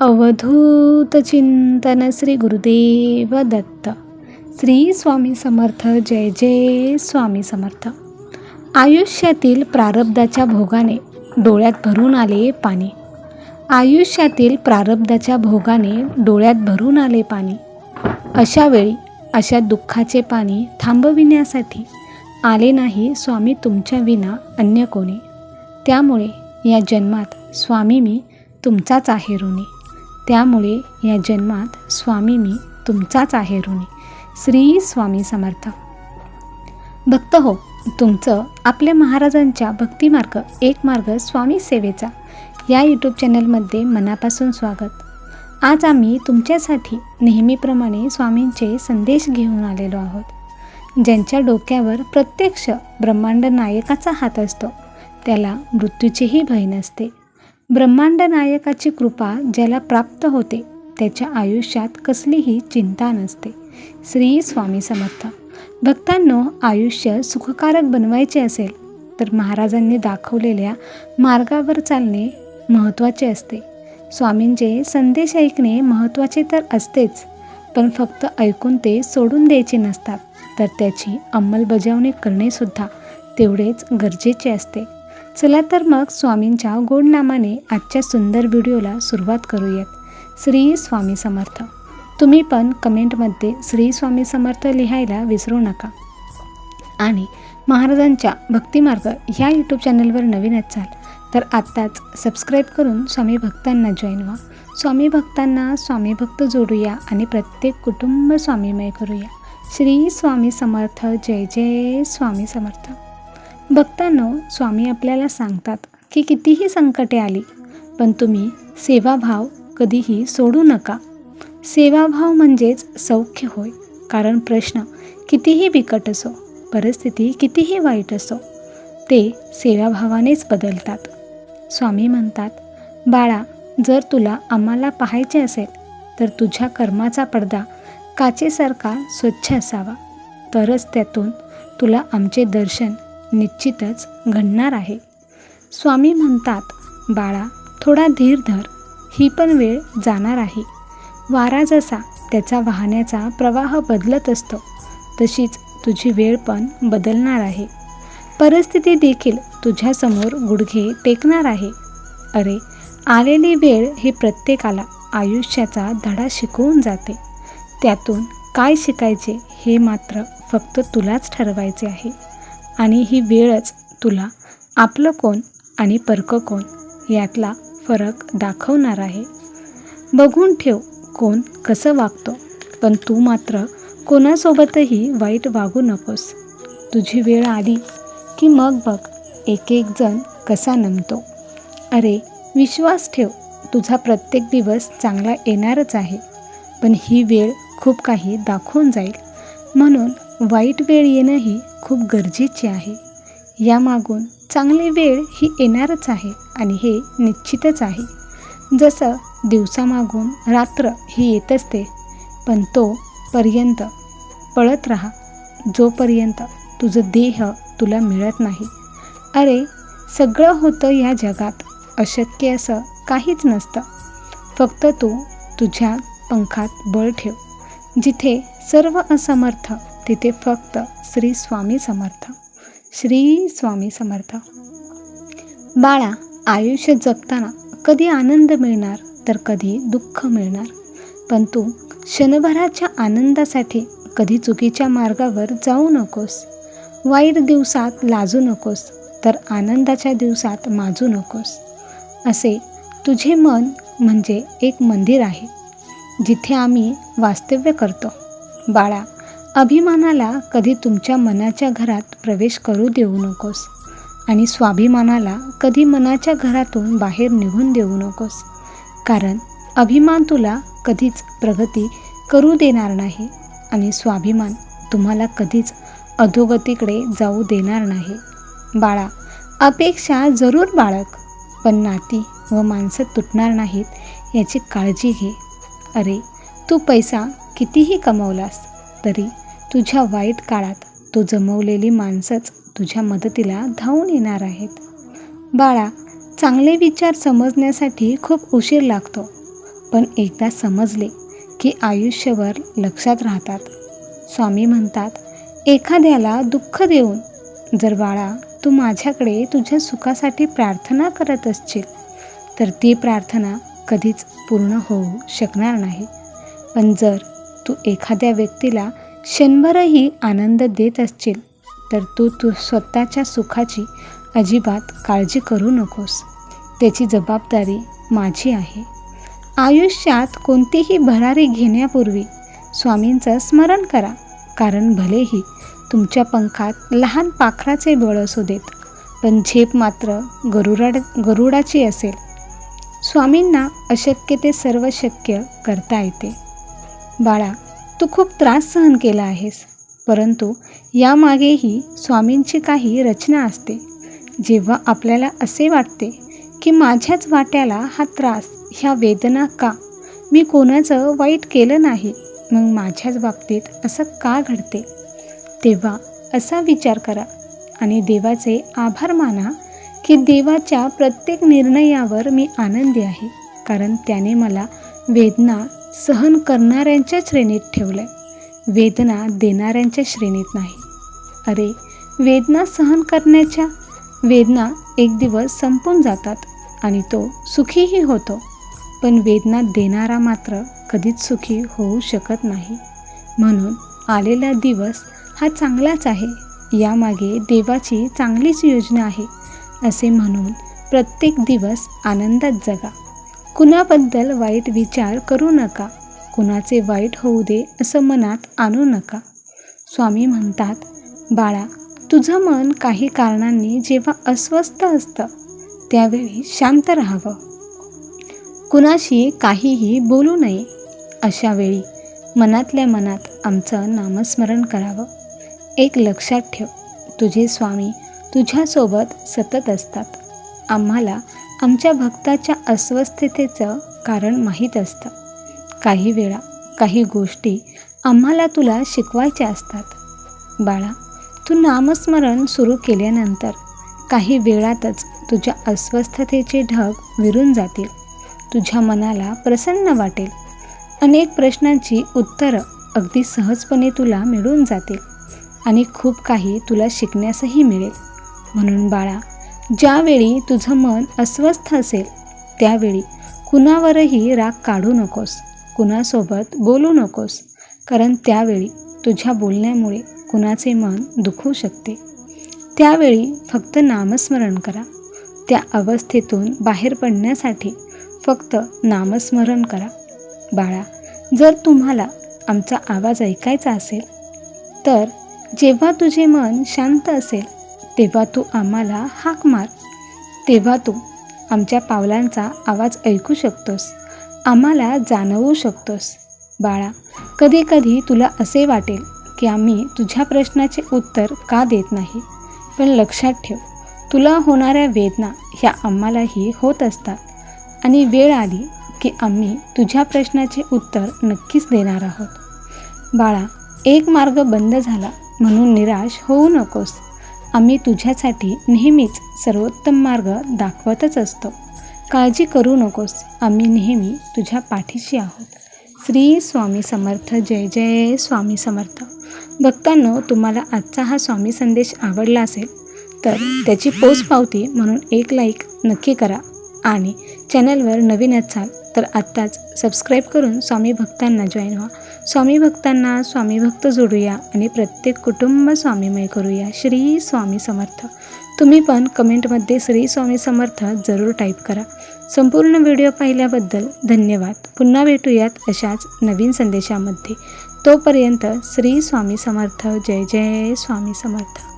अवधूत चिंतन श्री गुरुदेव दत्त. श्री स्वामी समर्थ जय जय स्वामी समर्थ. आयुष्यातील प्रारब्धाच्या भोगाने डोळ्यात भरून आले पाणी. आयुष्यातील प्रारब्धाच्या भोगाने डोळ्यात भरून आले पाणी. अशा वेळी अशा दुःखाचे पाणी थांबविण्यासाठी आले नाही स्वामी तुमच्या विना अन्य कोणी. त्यामुळे या जन्मात स्वामी मी तुमचाच आहे ऋणी. त्यामुळे या जन्मात स्वामी मी तुमचाच आहे ऋणी. श्री स्वामी समर्थ. भक्त हो तुमचं आपल्या महाराजांच्या भक्तिमार्ग एक मार्ग स्वामी सेवेचा या यूट्यूब चॅनलमध्ये मनापासून स्वागत. आज आम्ही तुमच्यासाठी नेहमीप्रमाणे स्वामींचे संदेश घेऊन आलेलो आहोत ज्यांच्या डोक्यावर प्रत्यक्ष ब्रह्मांड नायकाचा हात असतो. त्याला मृत्यूचीही भय नसते. ब्रह्मांड नायकाची कृपा ज्याला प्राप्त होते त्याच्या आयुष्यात कसलीही चिंता नसते. श्री स्वामी समर्थ. भक्तांनो आयुष्य सुखकारक बनवायचे असेल तर महाराजांनी दाखवलेल्या मार्गावर चालणे महत्त्वाचे असते. स्वामींचे संदेश ऐकणे महत्त्वाचे तर असतेच पण फक्त ऐकून ते सोडून द्यायचे नसतात तर त्याची अंमलबजावणी करणेसुद्धा तेवढेच गरजेचे असते. चला तर मग स्वामींच्या गोडनामाने आजच्या सुंदर व्हिडिओला सुरुवात करूयात. श्री स्वामी समर्थ. तुम्ही पण कमेंटमध्ये श्री स्वामी समर्थ लिहायला विसरू नका. आणि महाराजांच्या भक्तिमार्ग ह्या यूट्यूब चॅनलवर नवीन असाल तर आत्ताच सबस्क्राईब करून स्वामी भक्तांना जॉईन व्हा. स्वामी भक्तांना स्वामी भक्त जोडूया आणि प्रत्येक कुटुंब स्वामीमय करूया. श्री स्वामी समर्थ. जय जय स्वामी समर्थ. भक्तांनो स्वामी आपल्याला सांगतात की कितीही संकटे आली पण तुम्ही सेवाभाव कधीही सोडू नका. सेवाभाव म्हणजेच सौख्य होय. कारण प्रश्न कितीही बिकट असो परिस्थिती कितीही वाईट असो ते सेवाभावानेच बदलतात. स्वामी म्हणतात बाळा जर तुला आम्हाला पाहायचे असेल तर तुझ्या कर्माचा पडदा काचेसारखा स्वच्छ असावा. तरच त्यातून तुला आमचे दर्शन निश्चितच घडणार आहे. स्वामी म्हणतात बाळा थोडा धीर धर. ही पण वेळ जाणार आहे. वारा जसा त्याचा वाहण्याचा प्रवाह बदलत असतो तशीच तुझी वेळ पण बदलणार आहे. परिस्थिती देखील तुझ्यासमोर गुडघे टेकणार आहे. अरे आलेली वेळ ही प्रत्येकाला आयुष्याचा धडा शिकवून जाते. त्यातून काय शिकायचे हे मात्र फक्त तुलाच ठरवायचे आहे. आणि ही वेळच तुला. आपलं कोण आणि परकं कोण यातला फरक दाखवणार आहे. बघून ठेव कोण कसं वागतो. पण तू मात्र कोणासोबतही वाईट वागू नकोस. तुझी वेळ आली की मग बघ एक एक जण कसा नमतो. अरे विश्वास ठेव तुझा प्रत्येक दिवस चांगला येणारच आहे. पण ही वेळ खूप काही दाखवून जाईल. म्हणून वाईट वेळ येणंही खूप गरजेचे आहे. यामागून चांगली वेळ ही येणारच आहे आणि हे निश्चितच आहे. जसं दिवसामागून रात्र ही येत असते पण तो पर्यंत पळत राहा. जोपर्यंत तुझं देह तुला मिळत नाही. अरे सगळं होतं या जगात. अशक्य असं काहीच नसतं. फक्त तू तुझ्या पंखात बळ ठेव. जिथे सर्व असमर्थ तिथे फक्त श्री स्वामी समर्थ. श्री स्वामी समर्थ. बाळा आयुष्य जगताना कधी आनंद मिळणार तर कधी दुःख मिळणार? पण तू क्षणभराच्या आनंदासाठी कधी चुकीच्या मार्गावर जाऊ नकोस. वाईट दिवसात लाजू नकोस तर आनंदाच्या दिवसात माजू नकोस. असे तुझे मन म्हणजे एक मंदिर आहे जिथे आम्ही वास्तव्य करतो. बाळा अभिमानाला कधी तुमच्या मनाच्या घरात प्रवेश करू देऊ नकोस. आणि स्वाभिमानाला कधी मनाच्या घरातून बाहेर निघून देऊ नकोस. कारण अभिमान तुला कधीच प्रगती करू देणार नाही आणि स्वाभिमान तुम्हाला कधीच अधोगतीकडे जाऊ देणार नाही. बाळा अपेक्षा जरूर बाळक पण नाती व माणसं तुटणार नाहीत याची काळजी घे. अरे तू पैसा कितीही कमवलास तरी तुझ्या वाईट काळात तो जमवलेली माणसंच तुझ्या मदतीला धावून येणार आहेत. बाळा चांगले विचार समजण्यासाठी खूप उशीर लागतो. पण एकदा समजले की आयुष्यभर लक्षात राहतात. स्वामी म्हणतात एखाद्याला दुःख देऊन जर बाळा तू माझ्याकडे तुझ्या सुखासाठी प्रार्थना करत असशील तर ती प्रार्थना कधीच पूर्ण होऊ शकणार नाही. पण जर तू एखाद्या व्यक्तीला क्षणभरही आनंद देत असशील तर तू तू स्वतःच्या सुखाची अजिबात काळजी करू नकोस. त्याची जबाबदारी माझी आहे. आयुष्यात कोणतीही भरारी घेण्यापूर्वी स्वामींचं स्मरण करा कारण भलेही तुमच्या पंखात लहान पाखराचे बळ असू देत पण झेप मात्र गरुडाड गरुडाची असेल. स्वामींना अशक्य ते सर्व शक्य करता येते. बाळा तू खूप त्रास सहन केला आहेस. परंतु यामागेही स्वामींची काही रचना असते. जेव्हा आपल्याला असे वाटते की माझ्याच वाट्याला हा त्रास ह्या वेदना का? मी कोणाचं वाईट केलं नाही मग माझ्याच बाबतीत असं का घडते? तेव्हा असा विचार करा आणि देवाचे आभार माना की देवाच्या प्रत्येक निर्णयावर मी आनंदी आहे कारण त्याने मला वेदना सहन करणाऱ्यांच्या श्रेणीत ठेवलं आहे वेदना देणाऱ्यांच्या श्रेणीत नाही. अरे वेदना सहन करण्याच्या? वेदना एक दिवस संपून जातात आणि तो सुखीही होतो. पण वेदना देणारा मात्र कधीच सुखी होऊ शकत नाही. म्हणून आलेला दिवस हा चांगलाच आहे. यामागे देवाची चांगलीच योजना आहे असे म्हणून प्रत्येक दिवस आनंदात जगा. कुणाबद्दल वाईट विचार करू नका. कुणाचे वाईट होऊ दे असं मनात आणू नका. स्वामी म्हणतात बाळा तुझं मन काही कारणांनी जेव्हा अस्वस्थ असतं त्यावेळी शांत राहावं. कुणाशी काहीही बोलू नये. अशा वेळी मनातल्या मनात आमचं नामस्मरण करावं. एक लक्षात ठेव तुझे स्वामी तुझ्यासोबत सतत असतात. आम्हाला आमच्या भक्ताच्या अस्वस्थतेचं कारण माहीत असतं. काही वेळा काही गोष्टी आम्हाला तुला शिकवायच्या असतात. बाळा तू नामस्मरण सुरू केल्यानंतर काही वेळातच तुझ्या अस्वस्थतेचे ढग विरून जातील. तुझ्या मनाला प्रसन्न वाटेल. अनेक प्रश्नांची उत्तरं अगदी सहजपणे तुला मिळून जातील आणि खूप काही तुला शिकण्यासही मिळेल. म्हणून बाळा ज्यावेळी तुझं मन अस्वस्थ असेल त्यावेळी कुणावरही राग काढू नकोस कुणासोबत बोलू नकोस कारण त्यावेळी तुझ्या बोलण्यामुळे कुणाचे मन दुखू शकते. त्यावेळी फक्त नामस्मरण करा. त्या अवस्थेतून बाहेर पडण्यासाठी फक्त नामस्मरण करा. बाळा जर तुम्हाला आमचा आवाज ऐकायचा असेल तर जेव्हा तुझे मन शांत असेल तेव्हा तू आम्हाला हाक मार. तेव्हा तू आमच्या पावलांचा आवाज ऐकू शकतोस. आम्हाला जाणवू शकतोस. बाळा कधीकधी तुला असे वाटेल की आम्ही तुझ्या प्रश्नाचे उत्तर का देत नाही. पण लक्षात ठेव तुला होणाऱ्या वेदना ह्या आम्हालाही होत असतात. आणि वेळ आली की आम्ही तुझ्या प्रश्नाचे उत्तर नक्कीच देणार आहोत. बाळा एक मार्ग बंद झाला म्हणून निराश होऊ नकोस. आम्ही तुझ्यासाठी नेहमीच सर्वोत्तम मार्ग दाखवतच असतो. काळजी करू नकोस. आम्ही नेहमी तुझ्या पाठीशी आहोत. श्री स्वामी समर्थ. जय जय स्वामी समर्थ. भक्तांनो तुम्हाला आजचा हा स्वामी संदेश आवडला असेल तर त्याची पोच पावती म्हणून एक लाईक नक्की करा आणि चॅनलवर नवीन असाल तर आत्ताच सबस्क्राईब करून स्वामी भक्तांना जॉईन व्हा. स्वामी भक्तांना स्वामी भक्त जोडूया आणि प्रत्येक कुटुंब स्वामीमय करूया. श्री स्वामी समर्थ. तुम्ही पण कमेंटमध्ये श्री स्वामी समर्थ जरूर टाईप करा. संपूर्ण व्हिडिओ पाहिल्याबद्दल धन्यवाद. पुन्हा भेटूयात अशाच नवीन संदेशामध्ये. तोपर्यंत श्री स्वामी समर्थ. जय जय स्वामी समर्थ.